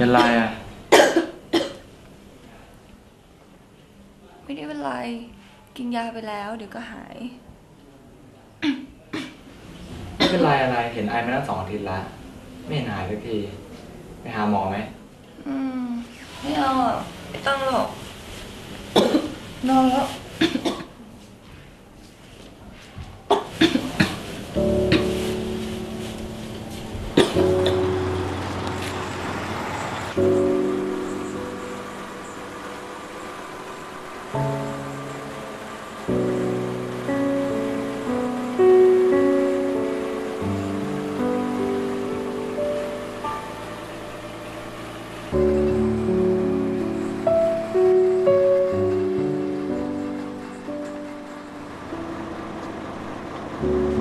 เป็นไรอะ ไม่ได้เป็นไร กินยาไปแล้ว เดี๋ยวก็หาย ไม่เป็นไรอะไร เห็นไอมาตั้งสองอาทิตย์ละ ไม่เห็นหายสักที ไปหาหมอไหม อืม ไม่เอาอะไม่ต้องหรอก นอนแล้ว เ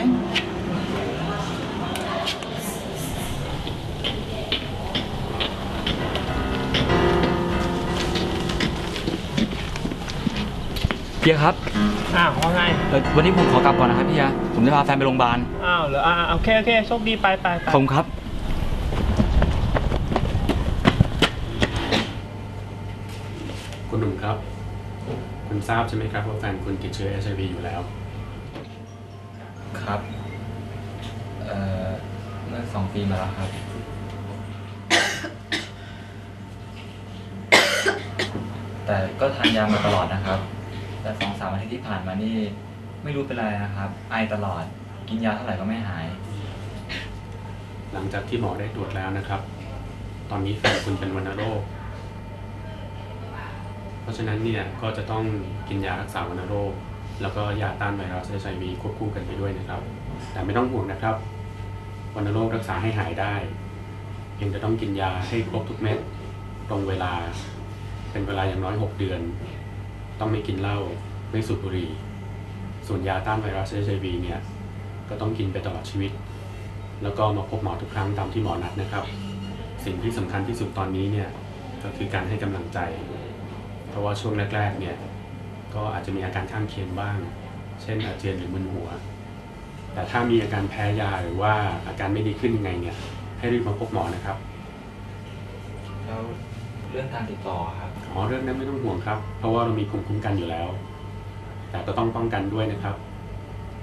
เย้งเพียครับอ้าวว่าไงเอ่อวันนี้ผมขอกลับก่อนนะครับพี่ยาผมจะพาแฟนไปโรงพยาบาลอ้าวเหรออ่าโอเคโอเคโชคดีไปไปไปผมครับ คุณหนุ่มครับ คุณทราบใช่ไหมครับว่าแฟนคุณติดเชื้อ HIV อยู่แล้ว ครับเอ่อเมื่อสองปีมาแล้วครับ แต่ก็ทานยามาตลอดนะครับ แต่สองสามอาทิตย์ที่ผ่านมานี่ ไม่รู้เป็นอะไรนะครับ ไอตลอด กินยาเท่าไหร่ก็ไม่หาย หลังจากที่หมอได้ตรวจแล้วนะครับ ตอนนี้แฟนคุณเป็นวัณโรค เพราะฉะนั้นเนี่ยก็จะต้องกินยารักษาวัณโรค แล้วก็ยาต้านไวรัส HIV ควบคู่กันไปด้วยนะครับ แต่ไม่ต้องห่วงนะครับวัณโรครักษาให้หายได้ เพียงจะต้องกินยาให้ครบทุกเม็ดตรงเวลา เป็นเวลาอย่างน้อย 6 เดือน ต้องไม่กินเหล้าไม่สูบบุหรี่ ส่วนยาต้านไวรัส HIV เนี่ย ก็ต้องกินไปตลอดชีวิต แล้วก็มาพบหมอทุกครั้งตามที่หมอนัดนะครับ สิ่งที่สำคัญที่สุดตอนนี้เนี่ยก็คือการให้กำลังใจ เพราะว่าช่วงแรกๆเนี่ย ก็อาจจะมีอาการข้างเคียงบ้าง เช่นอาเจียนหรือมึนหัว แต่ถ้ามีอาการแพ้ยาหรือว่าอาการไม่ดีขึ้นยังไงเนี่ย ให้รีบมาพบหมอนะครับ แล้วเรื่องการติดต่อครับอ๋อเรื่องนั้นไม่ต้องห่วงครับ เพราะว่าเรามีภูมิคุ้มกันอยู่แล้ว แต่ก็ต้องป้องกันด้วยนะครับ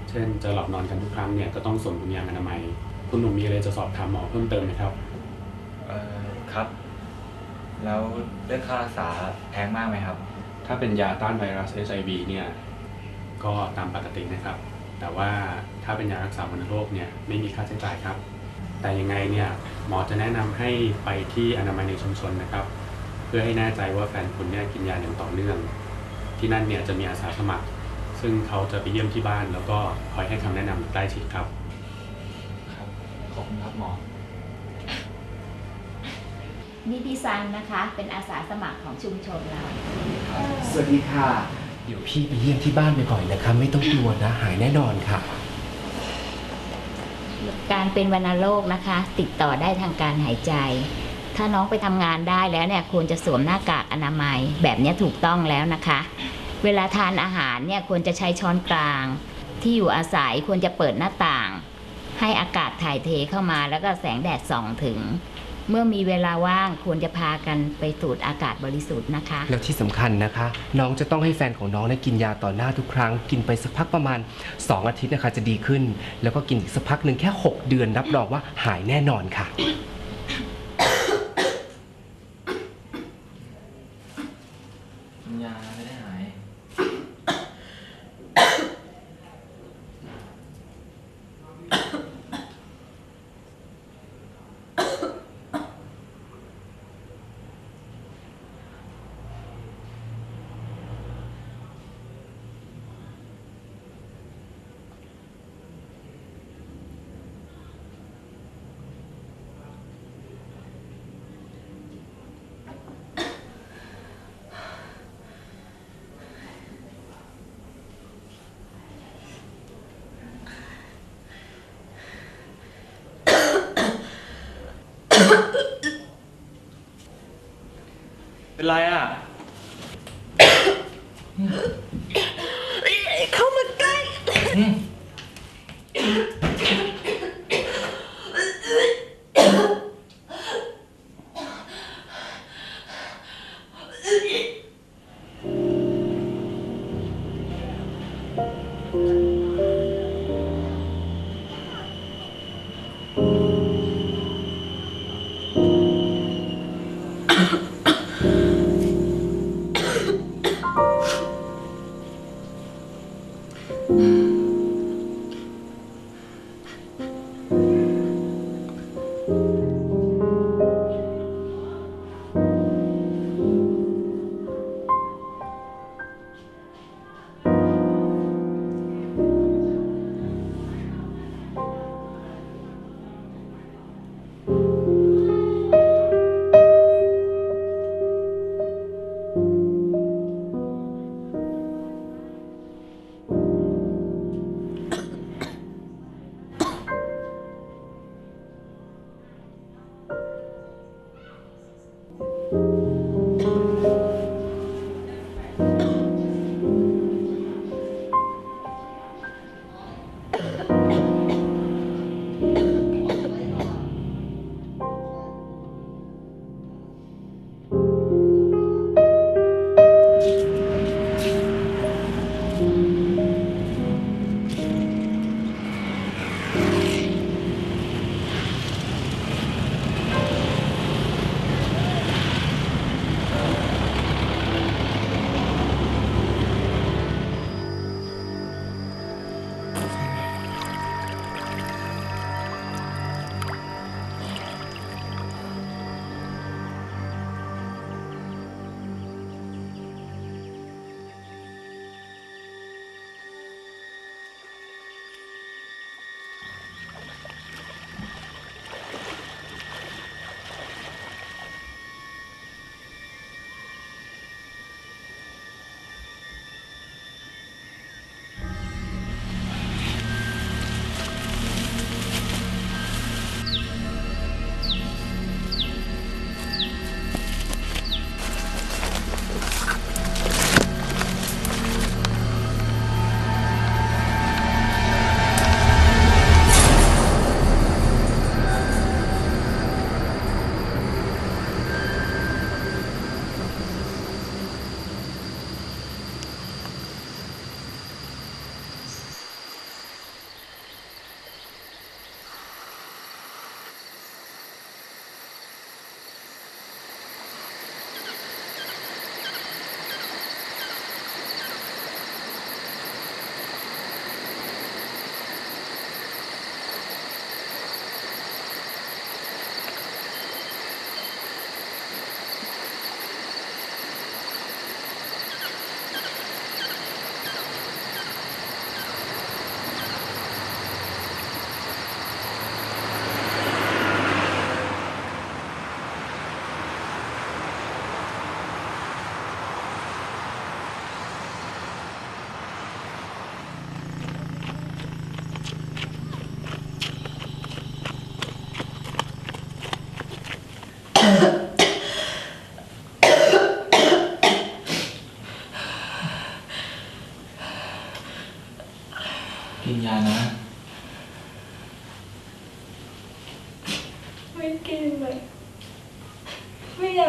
เช่นจะหลับนอนกันทุกครั้งเนี่ยก็ต้องสวมถุงยางอนามัย คุณหนุ่มมีอะไรจะสอบถามหมอเพิ่มเติมไหมครับ เอ่อครับ แล้วเรื่องค่ารักษาแพงมากไหมครับ ถ้าเป็นยาต้านไวรัส HIV เนี่ยก็ตามปกตินะครับ แต่ว่าถ้าเป็นยารักษาวัณโรคเนี่ยไม่มีค่าใช้จ่ายครับ แต่ยังไงเนี่ยหมอจะแนะนำให้ไปที่อนามัยในชุมชนนะครับ เพื่อให้แน่ใจว่าแฟนคุณเนี่ยกินยาอย่างต่อเนื่อง ที่นั่นเนี่ยจะมีอาสาสมัคร ซึ่งเขาจะไปเยี่ยมที่บ้าน แล้วก็คอยให้คำแนะนำใกล้ชิดครับ ครับ ขอบคุณครับหมอ นี่พี่ซันนะคะ เป็นอาสาสมัครของชุมชนเรา สวัสดีค่ะ เดี๋ยวพี่ไปเยี่ยมที่บ้านบ่อยๆนะคะ ไม่ต้องกลัวนะ หายแน่นอนค่ะ การเป็นวัณโรคนะคะ ติดต่อได้ทางการหายใจ ถ้าน้องไปทำงานได้แล้วเนี่ยควรจะสวมหน้ากากอนามัยแบบเนี้ยถูกต้องแล้วนะคะ เวลาทานอาหารเนี่ยควรจะใช้ช้อนกลาง ที่อยู่อาศัยควรจะเปิดหน้าต่าง ให้อากาศถ่ายเทเข้ามาแล้วก็แสงแดดส่องถึง เมื่อมีเวลาว่างควรจะพากันไปสูดอากาศบริสุทธิ์นะคะ แล้วที่สำคัญนะคะ น้องจะต้องให้แฟนของน้องได้กินยาต่อหน้าทุกครั้ง กินไปสักพักประมาณ 2 อาทิตย์นะคะจะดีขึ้น แล้วก็กินอีกสักพักหนึ่งแค่ 6 เดือนรับรองว่าหายแน่นอนค่ะ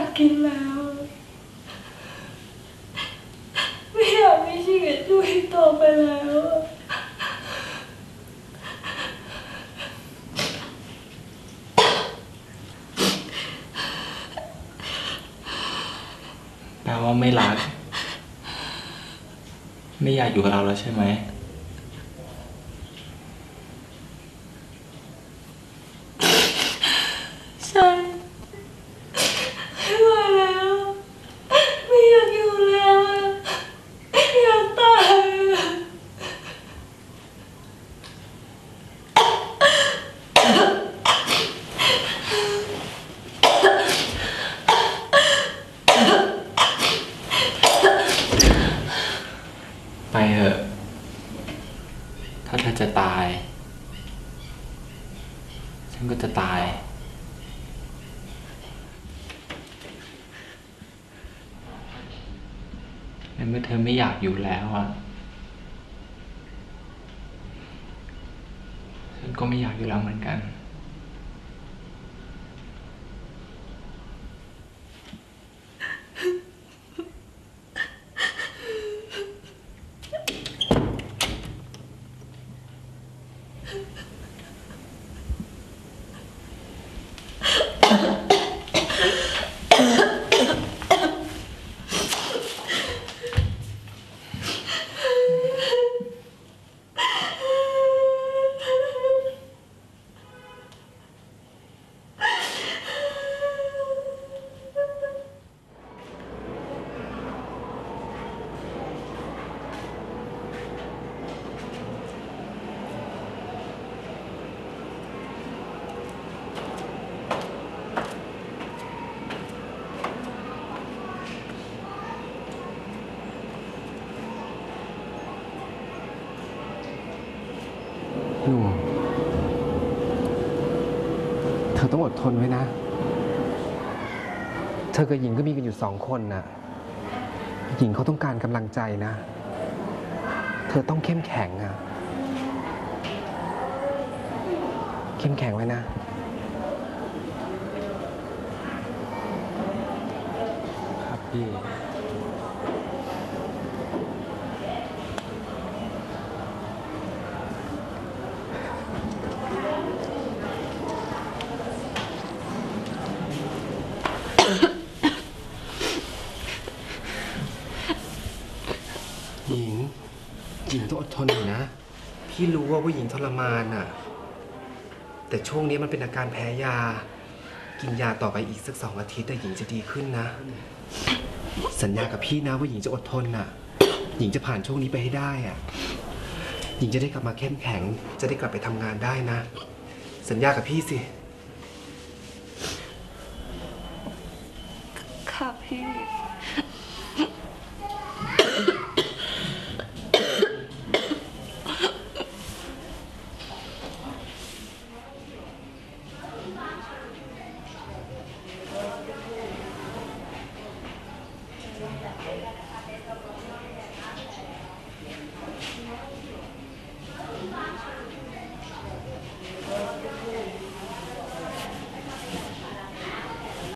กกินแล้ว ไม่อยากมีชีวิตอยู่อีกต่อไปแล้วแปลว่าไม่รัก ไม่อยากอยู่กับเราแล้วใช่ไหม ใช่ไม่ไหวแล้ว ไม่อยากอยู่แล้วอะอยากตายอะ ไปเถอะ ถ้าเธอจะตาย ฉัน ก็จะตาย เมื่อเธอไม่อยากอยู่แล้วอะฉันก็ไม่อยากอยู่แล้วเหมือนกันเธ อต้องอดทนไว้นะ เธอกับหญิงก็มีกันอยู่สองคนน่ะหญิงเขาต้องการกำลังใจนะ เธอต้องเข้มแข็งอะเข้มแข็งไว้นะครับพี่ หญิงหญิงต้องอดทนหน่อยนะ พี่รู้ว่าผู้หญิงทรมานอะ แต่ช่วงนี้มันเป็นอาการแพ้ยา กินยาต่อไปอีกสักสองอาทิตย์แต่หญิงจะดีขึ้นนะ สัญญากับพี่นะว่าหญิงจะอดทนน่ะ หญิงจะผ่านช่วงนี้ไปให้ได้อะ หญิงจะได้กลับมาเข้มแข็ง จะได้กลับไปทำงานได้นะ สัญญากับพี่สิ ค่ะพี่